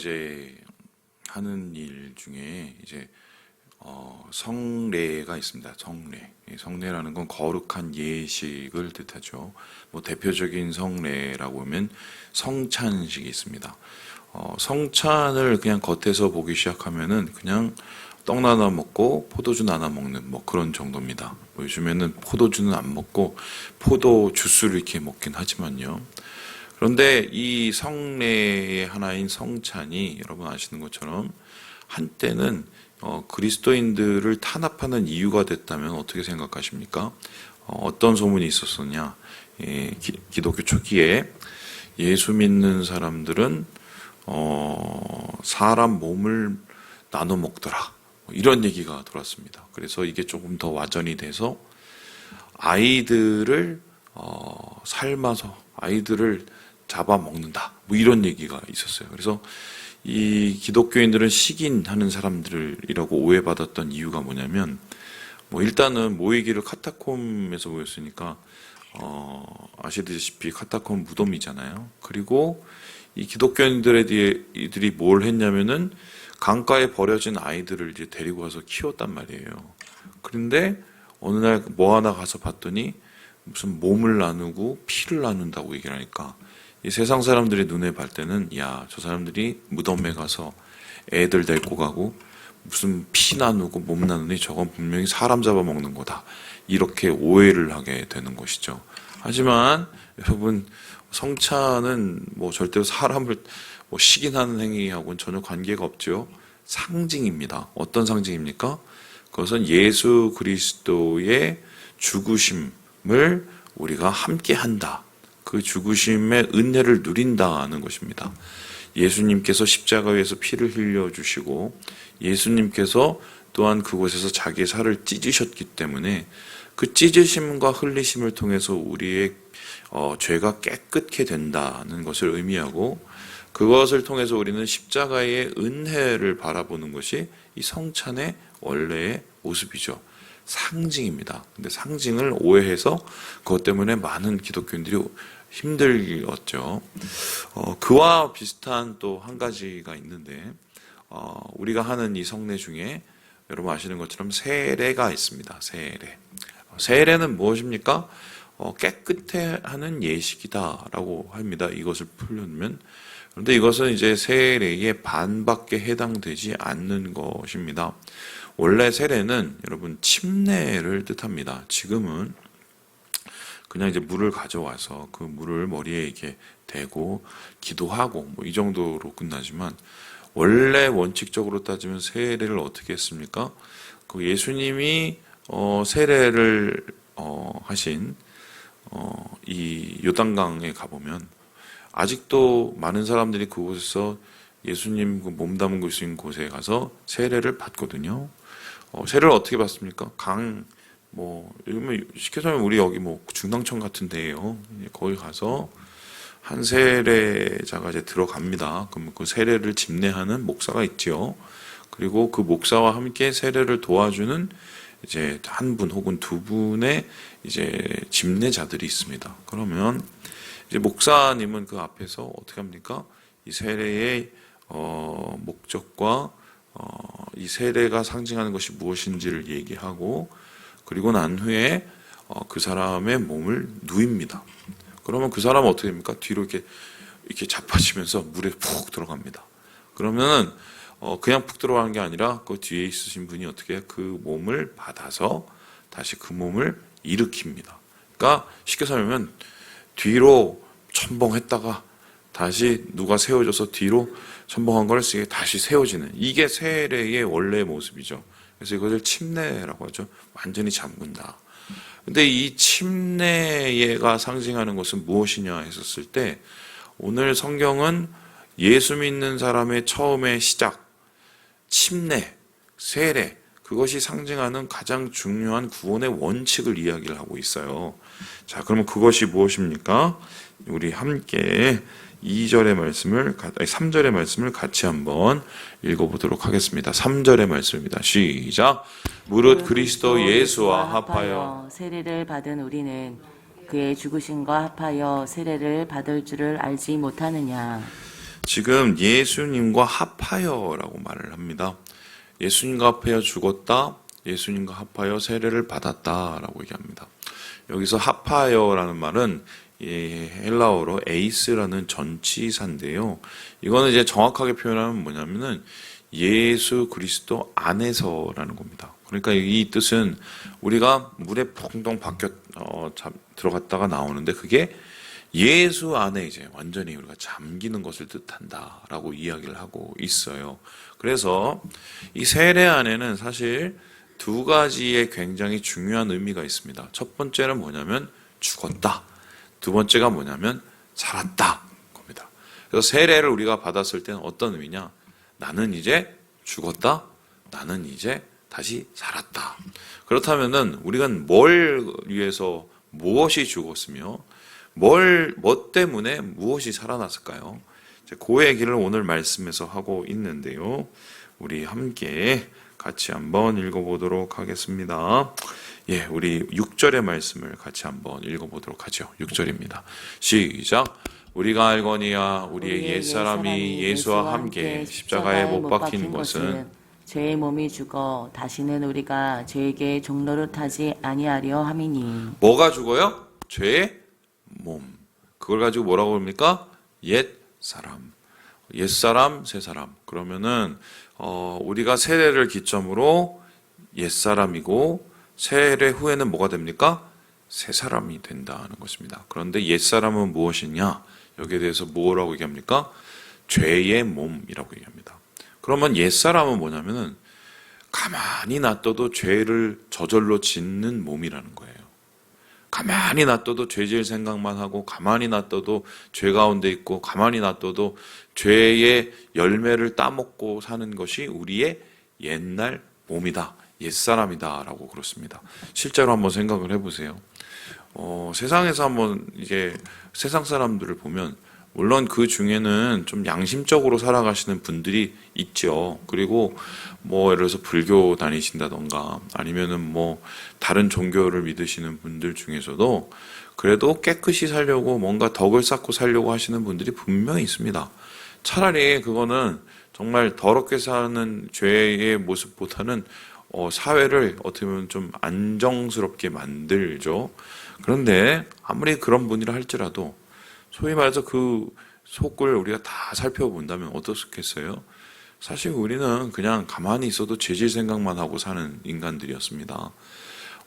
이제 하는 일 중에 이제 어, 성례가 있습니다. 성례. 이 성례라는 건 거룩한 예식을 뜻하죠. 뭐 대표적인 성례라고 하면 성찬식이 있습니다. 어, 성찬을 그냥 겉에서 보기 시작하면은 그냥 떡 나눠 먹고 포도주 나눠 먹는 뭐 그런 정도입니다. 뭐 요즘에는 포도주는 안 먹고 포도 주스를 이렇게 먹긴 하지만요. 그런데 이 성례의 하나인 성찬이 여러분 아시는 것처럼 한때는 어, 그리스도인들을 탄압하는 이유가 됐다면 어떻게 생각하십니까? 어, 떤 소문이 있었었냐? 예, 기, 독교 초기에 예수 믿는 사람들은 어, 사람 몸을 나눠 먹더라. 뭐 이런 얘기가 돌았습니다. 그래서 이게 조금 더 와전이 돼서 아이들을 어, 삶아서 아이들을 잡아먹는다. 뭐 이런 얘기가 있었어요. 그래서 이 기독교인들은 식인하는 사람들이라고 오해받았던 이유가 뭐냐면 뭐 일단은 모이기를 카타콤에서 모였으니까 어 아시다시피 카타콤 무덤이잖아요. 그리고 이 기독교인들이 뭘 했냐면은 강가에 버려진 아이들을 이제 데리고 와서 키웠단 말이에요. 그런데 어느 날 뭐 하나 가서 봤더니 무슨 몸을 나누고 피를 나눈다고 얘기를 하니까 이 세상 사람들의 눈에 볼 때는 야 저 사람들이 무덤에 가서 애들 데리고 가고 무슨 피 나누고 몸 나누니 저건 분명히 사람 잡아먹는 거다 이렇게 오해를 하게 되는 것이죠. 하지만 여러분 성찬은 뭐 절대로 사람을 뭐 식인하는 행위하고는 전혀 관계가 없죠. 상징입니다. 어떤 상징입니까? 그것은 예수 그리스도의 죽으심을 우리가 함께 한다. 그 죽으심의 은혜를 누린다는 것입니다. 예수님께서 십자가에서 피를 흘려 주시고 예수님께서 또한 그곳에서 자기의 살을 찢으셨기 때문에 그 찢으심과 흘리심을 통해서 우리의 어, 죄가 깨끗게 된다는 것을 의미하고 그것을 통해서 우리는 십자가의 은혜를 바라보는 것이 이 성찬의 원래의 모습이죠. 상징입니다. 근데 상징을 오해해서 그것 때문에 많은 기독교인들이 힘들었죠. 어, 그와 비슷한 또 한 가지가 있는데 어, 우리가 하는 이 성례 중에 여러분 아시는 것처럼 세례가 있습니다. 세례. 세례는 무엇입니까? 어, 깨끗해 하는 예식이다라고 합니다. 이것을 풀려면 그런데 이것은 이제 세례의 반밖에 해당되지 않는 것입니다. 원래 세례는 여러분 침례를 뜻합니다. 지금은 그냥 이제 물을 가져와서 그 물을 머리에 이렇게 대고 기도하고 뭐 이 정도로 끝나지만 원래 원칙적으로 따지면 세례를 어떻게 했습니까? 그 예수님이 어 세례를 어 하신 어 이 요단강에 가보면 아직도 많은 사람들이 그곳에서 예수님 그 몸담은 곳인 곳에 가서 세례를 받거든요. 어, 세례를 어떻게 받습니까? 강, 뭐, 요즘에 쉽게 설명 우리 여기 뭐 중당청 같은 데예요. 거기 가서 한 세례자가 이제 들어갑니다. 그럼 그 세례를 집례하는 목사가 있죠. 그리고 그 목사와 함께 세례를 도와주는 이제 한 분 혹은 두 분의 이제 집례자들이 있습니다. 그러면 이제 목사님은 그 앞에서 어떻게 합니까? 이 세례의 어, 목적과 어, 이 세례가 상징하는 것이 무엇인지를 얘기하고 그리고 난 후에 어, 그 사람의 몸을 누입니다. 그러면 그 사람은 어떻게 됩니까? 뒤로 이렇게 이렇게 자빠지면서 물에 푹 들어갑니다. 그러면은 어, 그냥 푹 들어가는 게 아니라 그 뒤에 있으신 분이 어떻게 그 몸을 받아서 다시 그 몸을 일으킵니다. 그러니까 쉽게 설명하면 뒤로 첨벙했다가 다시 누가 세워줘서 뒤로 첨벙한 걸 다시 세워지는 이게 세례의 원래 모습이죠. 그래서 이것을 침례라고 하죠. 완전히 잠근다. 근데 이 침례가 상징하는 것은 무엇이냐 했었을 때 오늘 성경은 예수 믿는 사람의 처음의 시작, 침례, 세례, 그것이 상징하는 가장 중요한 구원의 원칙을 이야기를 하고 있어요. 자, 그러면 그것이 무엇입니까? 우리 함께 2절의 말씀을, 아니 3절의 말씀을 같이 한번 읽어 보도록 하겠습니다. 3절의 말씀입니다. 시작. 무릇 그리스도 예수와 합하여 세례를 받은 우리는 그의 죽으심과 합하여 세례를 받을 줄을 알지 못하느냐. 지금 예수님과 합하여라고 말을 합니다. 예수님과 합하여 죽었다. 예수님과 합하여 세례를 받았다라고 얘기합니다. 여기서 합하여라는 말은 이 헬라어로 에이스라는 전치사인데요. 이거는 이제 정확하게 표현하면 뭐냐면은 예수 그리스도 안에서라는 겁니다. 그러니까 이 뜻은 우리가 물에 풍덩 어, 잠- 들어갔다가 나오는데 그게 예수 안에 이제 완전히 우리가 잠기는 것을 뜻한다라고 이야기를 하고 있어요. 그래서 이 세례 안에는 사실 두 가지의 굉장히 중요한 의미가 있습니다. 첫 번째는 뭐냐면 죽었다. 두 번째가 뭐냐면 살았다. 겁니다. 그래서 세례를 우리가 받았을 때는 어떤 의미냐? 나는 이제 죽었다. 나는 이제 다시 살았다. 그렇다면은 우리가 뭘 위해서 무엇이 죽었으며 뭘, 뭐 때문에 무엇이 살아났을까요? 그 얘기를 오늘 말씀에서 하고 있는데요. 우리 함께 같이 한번 읽어보도록 하겠습니다. 예, 우리 6절의 말씀을 같이 한번 읽어보도록 하죠. 6절입니다. 시작. 우리가 알거니와 우리의 옛사람이 예수와 함께 십자가에 못 박힌 것은 죄의 몸이 죽어 다시는 우리가 죄에게 종로를 타지 아니하려 함이니 뭐가 죽어요? 죄의 몸. 그걸 가지고 뭐라고 합니까? 옛 사람. 옛 사람, 새 사람. 그러면은 어, 우리가 세례를 기점으로 옛 사람이고 세례 후에는 뭐가 됩니까? 새 사람이 된다는 것입니다. 그런데 옛 사람은 무엇이냐? 여기에 대해서 뭐라고 얘기합니까? 죄의 몸이라고 얘기합니다. 그러면 옛 사람은 뭐냐면은 가만히 놔둬도 죄를 저절로 짓는 몸이라는 거예요. 가만히 놔둬도 죄질 생각만 하고 가만히 놔둬도 죄 가운데 있고 가만히 놔둬도 죄의 열매를 따먹고 사는 것이 우리의 옛날 몸이다. 옛사람이다라고 그렇습니다. 실제로 한번 생각을 해보세요. 어, 세상에서 한번 이게 세상 사람들을 보면 물론 그 중에는 좀 양심적으로 살아가시는 분들이 있죠. 그리고 뭐 예를 들어서 불교 다니신다던가 아니면은 뭐 다른 종교를 믿으시는 분들 중에서도 그래도 깨끗이 살려고 뭔가 덕을 쌓고 살려고 하시는 분들이 분명히 있습니다. 차라리 그거는 정말 더럽게 사는 죄의 모습보다는 어, 사회를 어떻게 보면 좀 안정스럽게 만들죠. 그런데 아무리 그런 분이라 할지라도 소위 말해서 그 속을 우리가 다 살펴본다면 어떻겠어요? 사실 우리는 그냥 가만히 있어도 죄질 생각만 하고 사는 인간들이었습니다.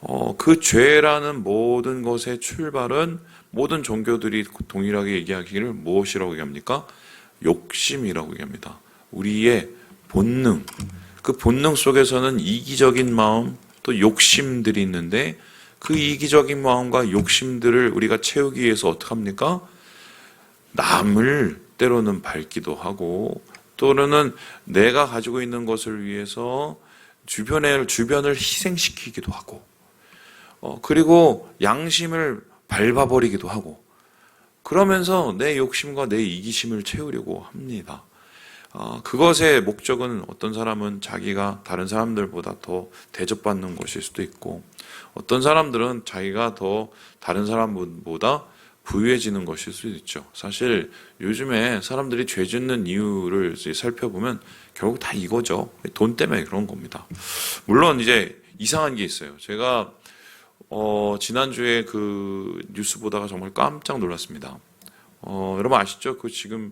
어, 그 죄라는 모든 것의 출발은 모든 종교들이 동일하게 얘기하기를 무엇이라고 얘기합니까? 욕심이라고 얘기합니다. 우리의 본능. 그 본능 속에서는 이기적인 마음, 또 욕심들이 있는데 그 이기적인 마음과 욕심들을 우리가 채우기 위해서 어떻게 합니까? 남을 때로는 밟기도 하고 또는 내가 가지고 있는 것을 위해서 주변을 주변을 희생시키기도 하고 어, 그리고 양심을 밟아버리기도 하고 그러면서 내 욕심과 내 이기심을 채우려고 합니다. 어, 그것의 목적은 어떤 사람은 자기가 다른 사람들보다 더 대접받는 것일 수도 있고 어떤 사람들은 자기가 더 다른 사람보다 부유해지는 것일 수도 있죠. 사실 요즘에 사람들이 죄 짓는 이유를 살펴보면 결국 다 이거죠. 돈 때문에 그런 겁니다. 물론 이제 이상한 게 있어요. 제가 어, 지난주에 그 뉴스 보다가 정말 깜짝 놀랐습니다. 어, 여러분 아시죠? 그 지금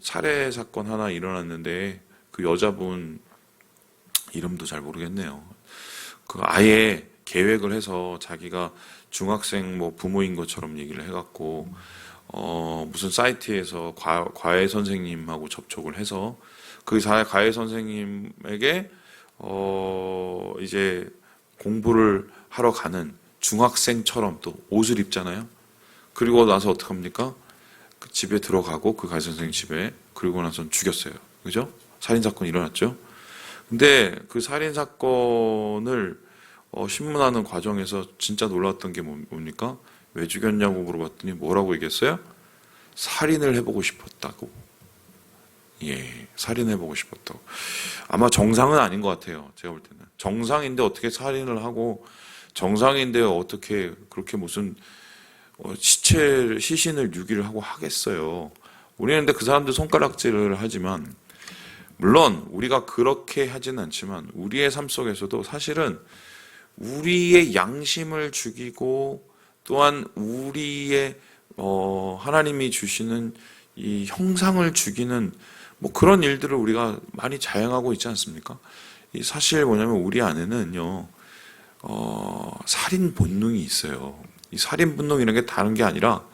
살해 사건 하나 일어났는데 그 여자분 이름도 잘 모르겠네요. 그 아예 계획을 해서 자기가 중학생 뭐 부모인 것처럼 얘기를 해갖고 어 무슨 사이트에서 과, 과외 선생님하고 접촉을 해서 그 사- 과외 선생님에게 어 이제 공부를 하러 가는 중학생처럼 또 옷을 입잖아요. 그리고 나서 어떡 합니까? 그 집에 들어가고 그 과외 선생님 집에 그리고 나서 죽였어요. 그죠? 살인 사건이 일어났죠. 근데 그 살인 사건을 어, 신문하는 과정에서 진짜 놀랐던 게 뭐- 뭡니까? 왜 죽였냐고 물어봤더니 뭐라고 얘기했어요? 살인을 해보고 싶었다고. 예, 살인해보고 싶었다고. 아마 정상은 아닌 것 같아요. 제가 볼 때는. 정상인데 어떻게 살인을 하고, 정상인데 어떻게 그렇게 무슨 어, 시체, 시신을 유기를 하고 하겠어요. 우리는 근데 그 사람들 손가락질을 하지만 물론 우리가 그렇게 하지는 않지만 우리의 삶 속에서도 사실은 우리의 양심을 죽이고 또한 우리의 어, 하나님이 주시는 이 형상을 죽이는 뭐 그런 일들을 우리가 많이 자행하고 있지 않습니까? 이 사실 뭐냐면 우리 안에는요, 어, 살인 본능이 있어요. 이 살인 본능이라는 게 다른 게 아니라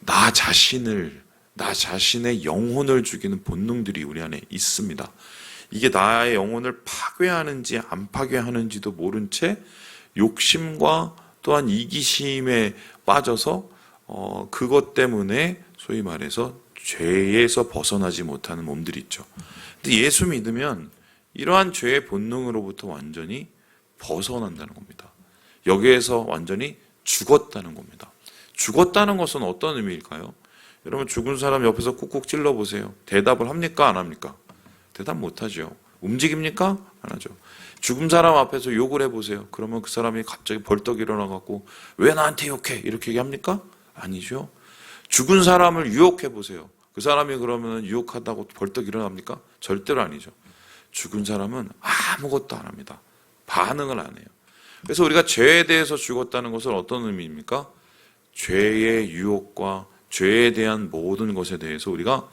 나 자신을, 나 자신의 영혼을 죽이는 본능들이 우리 안에 있습니다. 이게 나의 영혼을 파괴하는지 안 파괴하는지도 모른 채 욕심과 또한 이기심에 빠져서 어, 그것 때문에 소위 말해서 죄에서 벗어나지 못하는 몸들이 있죠. 근데 예수 믿으면 이러한 죄의 본능으로부터 완전히 벗어난다는 겁니다. 여기에서 완전히 죽었다는 겁니다. 죽었다는 것은 어떤 의미일까요? 여러분 죽은 사람 옆에서 꾹꾹 찔러 보세요. 대답을 합니까 안 합니까? 대답 못 하죠. 움직입니까? 안 하죠. 죽은 사람 앞에서 욕을 해 보세요. 그러면 그 사람이 갑자기 벌떡 일어나 갖고 왜 나한테 욕해? 이렇게 얘기합니까? 아니죠. 죽은 사람을 유혹해 보세요. 그 사람이 그러면 유혹하다고 벌떡 일어납니까? 절대로 아니죠. 죽은 사람은 아무것도 안 합니다. 반응을 안 해요. 그래서 우리가 죄에 대해서 죽었다는 것은 어떤 의미입니까? 죄의 유혹과 죄에 대한 모든 것에 대해서 우리가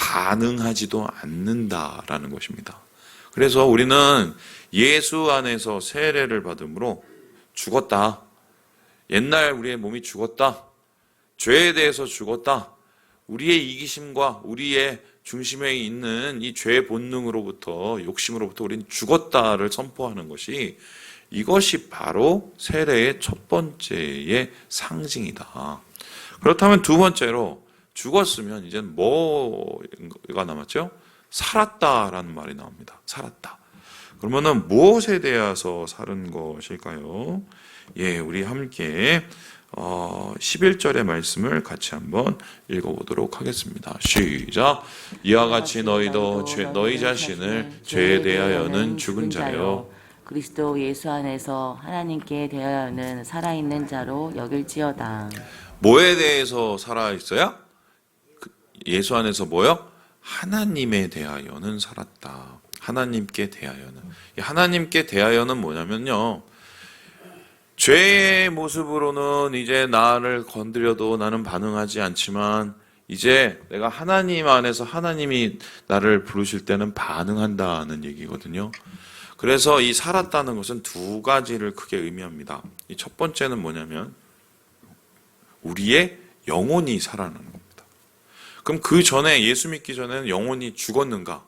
반응하지도 않는다라는 것입니다. 그래서 우리는 예수 안에서 세례를 받음으로 죽었다. 옛날 우리의 몸이 죽었다. 죄에 대해서 죽었다. 우리의 이기심과 우리의 중심에 있는 이 죄의 본능으로부터 욕심으로부터 우리는 죽었다를 선포하는 것이 이것이 바로 세례의 첫 번째의 상징이다. 그렇다면 두 번째로 죽었으면 이제 뭐가 남았죠? 살았다라는 말이 나옵니다. 살았다. 그러면은 무엇에 대해서 사는 것일까요? 예, 우리 함께 어, 11절의 말씀을 같이 한번 읽어보도록 하겠습니다. 시작. 이와 같이 너희도 죄, 너희 자신을 죄에 대하여는 죽은 자요. 그리스도 예수 안에서 하나님께 대하여는 살아있는 자로 여길지어다. 뭐에 대해서 살아 있어야? 그 예수 안에서 뭐요? 하나님에 대하여는 살았다. 하나님께 대하여는. 이 하나님께 대하여는 뭐냐면요. 죄의 모습으로는 이제 나를 건드려도 나는 반응하지 않지만 이제 내가 하나님 안에서 하나님이 나를 부르실 때는 반응한다는 얘기거든요. 그래서 이 살았다는 것은 두 가지를 크게 의미합니다. 이 첫 번째는 뭐냐면 우리의 영혼이 살아나는 겁니다. 그럼 그 전에 예수 믿기 전에는 영혼이 죽었는가?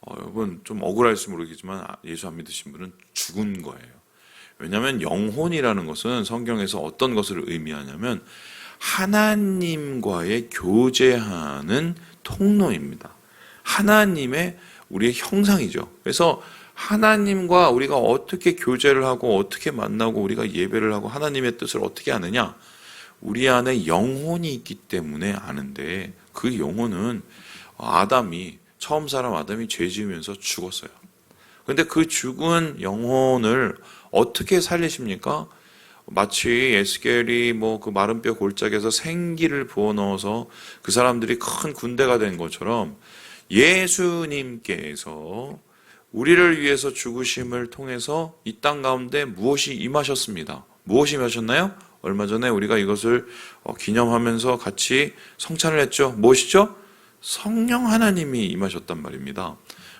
어, 여러분 좀 억울할지 모르겠지만 아, 예수 안 믿으신 분은 죽은 거예요. 왜냐하면 영혼이라는 것은 성경에서 어떤 것을 의미하냐면 하나님과의 교제하는 통로입니다. 하나님의 우리의 형상이죠. 그래서 하나님과 우리가 어떻게 교제를 하고 어떻게 만나고 우리가 예배를 하고 하나님의 뜻을 어떻게 아느냐? 우리 안에 영혼이 있기 때문에 아는데 그 영혼은 아담이 처음 사람 아담이 죄 지으면서 죽었어요. 근데 그 죽은 영혼을 어떻게 살리십니까? 마치 에스겔이 뭐 그 마른 뼈 골짜기에서 생기를 부어 넣어서 그 사람들이 큰 군대가 된 것처럼 예수님께서 우리를 위해서 죽으심을 통해서 이 땅 가운데 무엇이 임하셨습니다. 무엇이 임하셨나요? 얼마 전에 우리가 이것을 어, 기념하면서 같이 성찬을 했죠. 무엇이죠? 성령 하나님이 임하셨단 말입니다.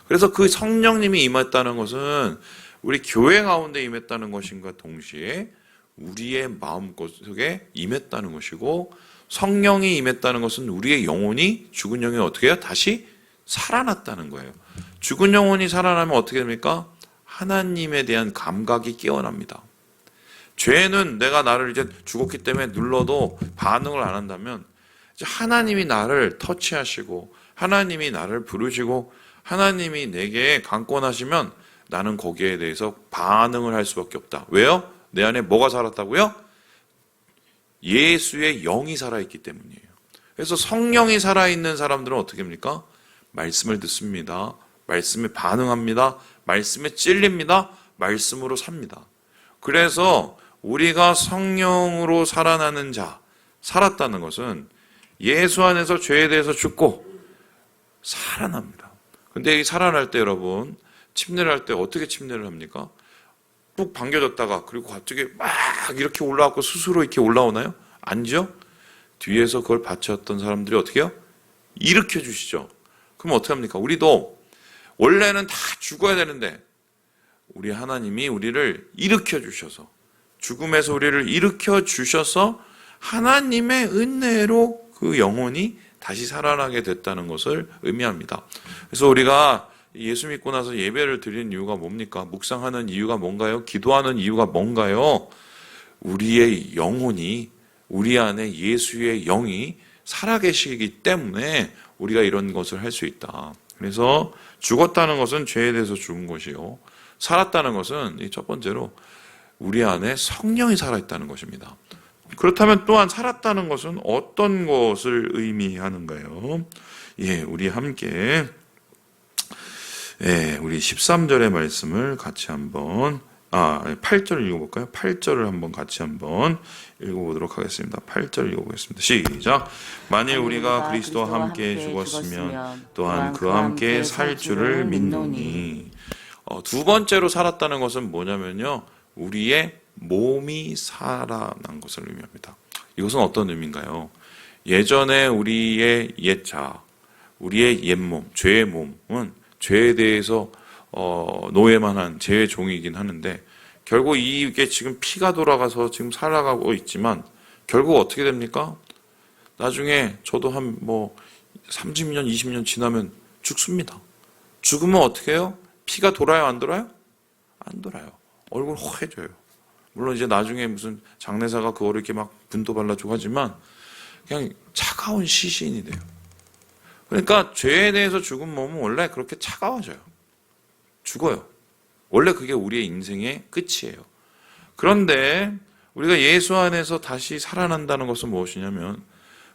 그래서 그 성령님이 임했다는 것은 우리 교회 가운데 임했다는 것인가 동시에 우리의 마음껏 속에 임했다는 것이고 성령이 임했다는 것은 우리의 영혼이 죽은 영혼이 어떻게 해요? 다시 살아났다는 거예요. 죽은 영혼이 살아나면 어떻게 됩니까? 하나님에 대한 감각이 깨어납니다. 죄는 내가 나를 이제 죽었기 때문에 눌러도 반응을 안 한다면 하나님이 나를 터치하시고 하나님이 나를 부르시고 하나님이 내게 강권하시면 나는 거기에 대해서 반응을 할 수밖에 없다. 왜요? 내 안에 뭐가 살았다고요? 예수의 영이 살아있기 때문이에요. 그래서 성령이 살아있는 사람들은 어떻게 합니까? 말씀을 듣습니다. 말씀에 반응합니다. 말씀에 찔립니다. 말씀으로 삽니다. 그래서 우리가 성령으로 살아나는 자, 살았다는 것은 예수 안에서 죄에 대해서 죽고 살아납니다. 근데 이 살아날 때 여러분 침례를 할 때 어떻게 침례를 합니까? 뚝 반겨졌다가 그리고 갑자기 막 이렇게 올라왔고 스스로 이렇게 올라오나요? 아니죠. 뒤에서 그걸 바쳤던 사람들이 어떻게 해요? 일으켜 주시죠. 그럼 어떻게 합니까? 우리도 원래는 다 죽어야 되는데 우리 하나님이 우리를 일으켜 주셔서 죽음에서 우리를 일으켜 주셔서 하나님의 은혜로 그 영혼이 다시 살아나게 됐다는 것을 의미합니다. 그래서 우리가 예수 믿고 나서 예배를 드리는 이유가 뭡니까? 묵상하는 이유가 뭔가요? 기도하는 이유가 뭔가요? 우리의 영혼이 우리 안에 예수의 영이 살아계시기 때문에 우리가 이런 것을 할 수 있다. 그래서 죽었다는 것은 죄에 대해서 죽은 것이요. 살았다는 것은 이첫 번째로 우리 안에 성령이 살아있다는 것입니다. 그렇다면 또한 살았다는 것은 어떤 것을 의미하는가요? 예, 우리 함께 예, 우리 13절의 말씀을 같이 한번 아, 8절 읽어볼까요? 8절을 한번 같이 한번 읽어보도록 하겠습니다. 8절 읽어보겠습니다. 시작. 만일 우리가 그리스도와 함께 죽었으면 또한 그와 함께 살 줄을 믿노니. 어, 두 번째로 살았다는 것은 뭐냐면요. 우리의 몸이 살아난 것을 의미합니다. 이것은 어떤 의미인가요? 예전에 우리의 옛자, 우리의 옛몸, 죄의 몸은 죄에 대해서 어, 노예만 한 죄의 종이긴 하는데 결국 이게 지금 피가 돌아가서 지금 살아가고 있지만 결국 어떻게 됩니까? 나중에 저도 한 뭐 30년, 20년 지나면 죽습니다. 죽으면 어떻게 해요? 피가 돌아요, 안 돌아요? 안 돌아요. 얼굴 허해져요. 물론 이제 나중에 무슨 장례사가 그거를 이렇게 막 분도 발라주고 하지만 그냥 차가운 시신이 돼요. 그러니까 죄에 대해서 죽은 몸은 원래 그렇게 차가워져요. 죽어요. 원래 그게 우리의 인생의 끝이에요. 그런데 우리가 예수 안에서 다시 살아난다는 것은 무엇이냐면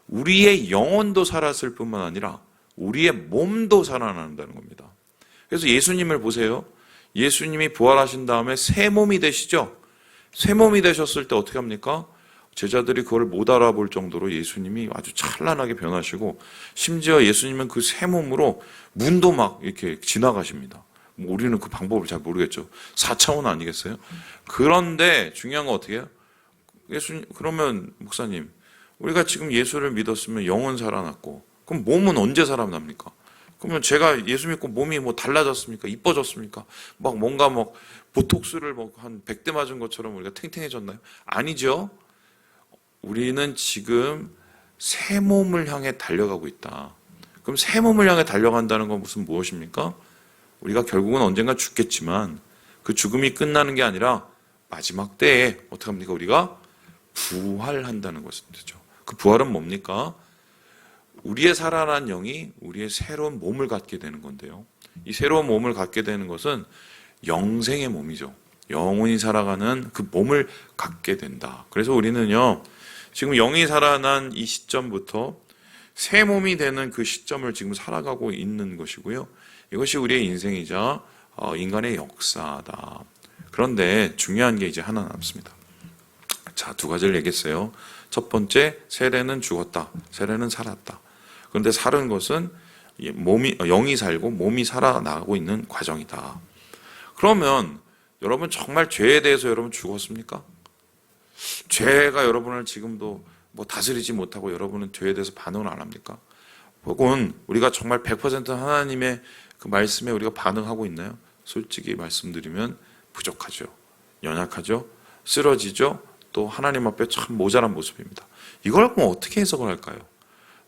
우리의 영혼도 살았을 뿐만 아니라 우리의 몸도 살아난다는 겁니다. 그래서 예수님을 보세요. 예수님이 부활하신 다음에 새 몸이 되시죠? 새 몸이 되셨을 때 어떻게 합니까? 제자들이 그걸 못 알아볼 정도로 예수님이 아주 찬란하게 변하시고 심지어 예수님은 그 새 몸으로 문도 막 이렇게 지나가십니다. 뭐 우리는 그 방법을 잘 모르겠죠. 4차원 아니겠어요? 그런데 중요한 건 어떻게 해요? 예수님, 그러면 목사님, 우리가 지금 예수를 믿었으면 영은 살아났고, 그럼 몸은 언제 살아납니까? 그러면 제가 예수 믿고 몸이 뭐 달라졌습니까? 이뻐졌습니까? 막 뭔가 막 보톡스를 뭐한 100대 맞은 것처럼 우리가 탱탱해졌나요? 아니죠. 우리는 지금 새 몸을 향해 달려가고 있다. 그럼 새 몸을 향해 달려간다는 건 무슨 무엇입니까? 우리가 결국은 언젠가 죽겠지만 그 죽음이 끝나는 게 아니라 마지막 때에 어떻게 합니까? 우리가 부활한다는 것이죠. 그 부활은 뭡니까? 우리의 살아난 영이 우리의 새로운 몸을 갖게 되는 건데요. 이 새로운 몸을 갖게 되는 것은 영생의 몸이죠. 영원히 살아가는 그 몸을 갖게 된다. 그래서 우리는요, 지금 영이 살아난 이 시점부터 새 몸이 되는 그 시점을 지금 살아가고 있는 것이고요. 이것이 우리의 인생이자 어, 인간의 역사다. 그런데 중요한 게 이제 하나 남습니다. 자, 두 가지를 얘기했어요. 첫 번째, 세례는 죽었다. 세례는 살았다. 그런데 살은 것은 이 몸이 어, 영이 살고 몸이 살아나가고 있는 과정이다. 그러면 여러분 정말 죄에 대해서 여러분 죽었습니까? 죄가 여러분을 지금도 뭐 다스리지 못하고 여러분은 죄에 대해서 반응을 안 합니까? 혹은 우리가 정말 100% 하나님의 그 말씀에 우리가 반응하고 있나요? 솔직히 말씀드리면 부족하죠. 연약하죠. 쓰러지죠. 또 하나님 앞에 참 모자란 모습입니다. 이걸 그럼 어떻게 해석을 할까요?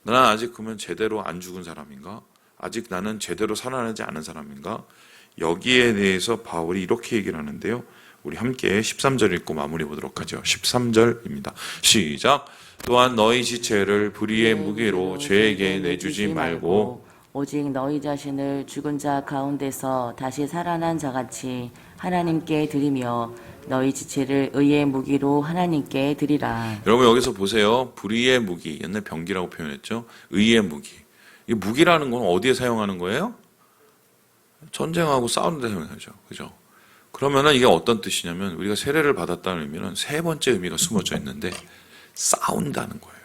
나는 아직 그러면 제대로 안 죽은 사람인가? 아직 나는 제대로 살아나지 않은 사람인가? 여기에 대해서 바울이 이렇게 얘기를 하는데요. 우리 함께 13절 읽고 마무리 보도록 하죠. 13절입니다. 시작. 또한 너희 지체를 불의의 무게로 죄에게 내주지 말고 오직 너희 자신을 죽은 자 가운데서 다시 살아난 자같이 하나님께 드리며 너희 지체를 의의 무기로 하나님께 드리라. 여러분 여기서 보세요. 불의의 무기, 옛날 병기라고 표현했죠. 의의 무기. 이 무기라는 건 어디에 사용하는 거예요? 전쟁하고 싸우는 데 사용하죠. 그죠? 그러면은 이게 어떤 뜻이냐면 우리가 세례를 받았다는 의미는 세 번째 의미가 숨어져 있는데 싸운다는 거예요.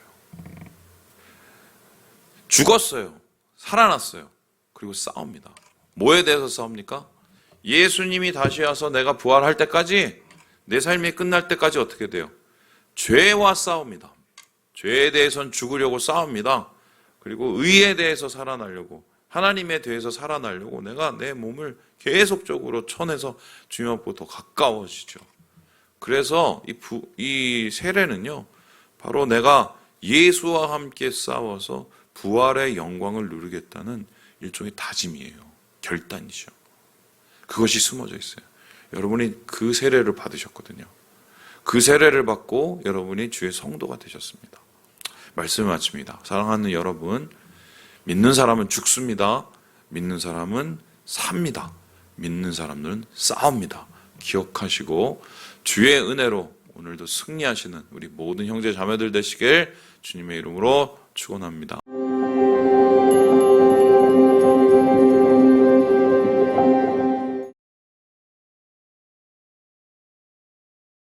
죽었어요. 살아났어요. 그리고 싸웁니다. 뭐에 대해서 싸웁니까? 예수님이 다시 와서 내가 부활할 때까지 내 삶이 끝날 때까지 어떻게 돼요? 죄와 싸웁니다. 죄에 대해서는 죽으려고 싸웁니다. 그리고 의에 대해서 살아나려고 하나님에 대해서 살아나려고 내가 내 몸을 계속적으로 쳐내서 주님 앞으로 더 가까워지죠. 그래서 이, 부, 이 세례는요, 바로 내가 예수와 함께 싸워서 부활의 영광을 누리겠다는 일종의 다짐이에요. 결단이죠. 그것이 숨어져 있어요. 여러분이 그 세례를 받으셨거든요. 그 세례를 받고 여러분이 주의 성도가 되셨습니다. 말씀을 마칩니다. 사랑하는 여러분, 믿는 사람은 죽습니다. 믿는 사람은 삽니다. 믿는 사람들은 싸웁니다. 기억하시고 주의 은혜로 오늘도 승리하시는 우리 모든 형제 자매들 되시길 주님의 이름으로 축원합니다.